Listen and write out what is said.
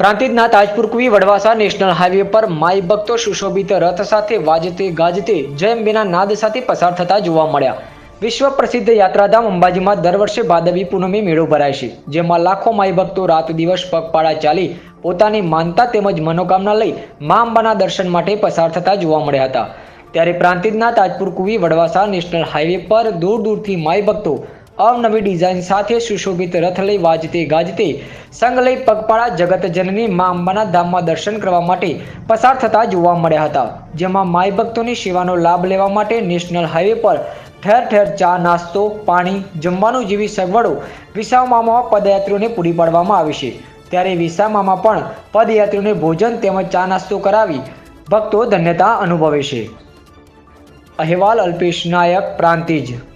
પ્રાંતિજના Tajpur કુવી Vadvasa national highway પર માઈ ભક્તો સુશોભિત રથ સાથે વાજતે ગાજતે જયંબેના નાદ સાથે પસાર થતા જોવા મળ્યા. વિશ્વ પ્રસિદ્ધ યાત્રાધામ અંબાજીમાં દર વર્ષે ભાદવી પૂનમે મેળો ભરાય છે, જેમાં લાખો માઈ ભક્તો રાત દિવસ પગપાળા ચાલી પોતાની માનતા તેમજ મનોકામના લઈ મા અંબાના દર્શન માટે પસાર થતા જોવા મળ્યા હતા. ત્યારે પ્રાંતિજના તાજપુર કુવી વડવાસા નેશનલ હાઈવે પર દૂર દૂરથી માઈ ભક્તો અવનવી ડિઝાઇન સાથે સુશોભિત રથ લઈ વાજતે ગાજતે સંગ લઈ પગપાળા જગતજનની મા અંબાના ધામમાં દર્શન કરવા માટે પસાર થતા જોવા મળ્યા હતા. જેમાં માઈ ભક્તોની સેવાનો લાભ લેવા માટે નેશનલ હાઈવે પર ઠેર ઠેર ચા નાસ્તો, પાણી, જમવાનું જેવી સગવડો વિસાવમામાં પદયાત્રીઓને પૂરી પાડવામાં આવી છે. ત્યારે વિસામામાં પણ પદયાત્રીઓને ભોજન તેમજ ચા નાસ્તો કરાવી ભક્તો ધન્યતા અનુભવે છે. અહેવાલ અલ્પેશ નાયક, પ્રાંતિજ.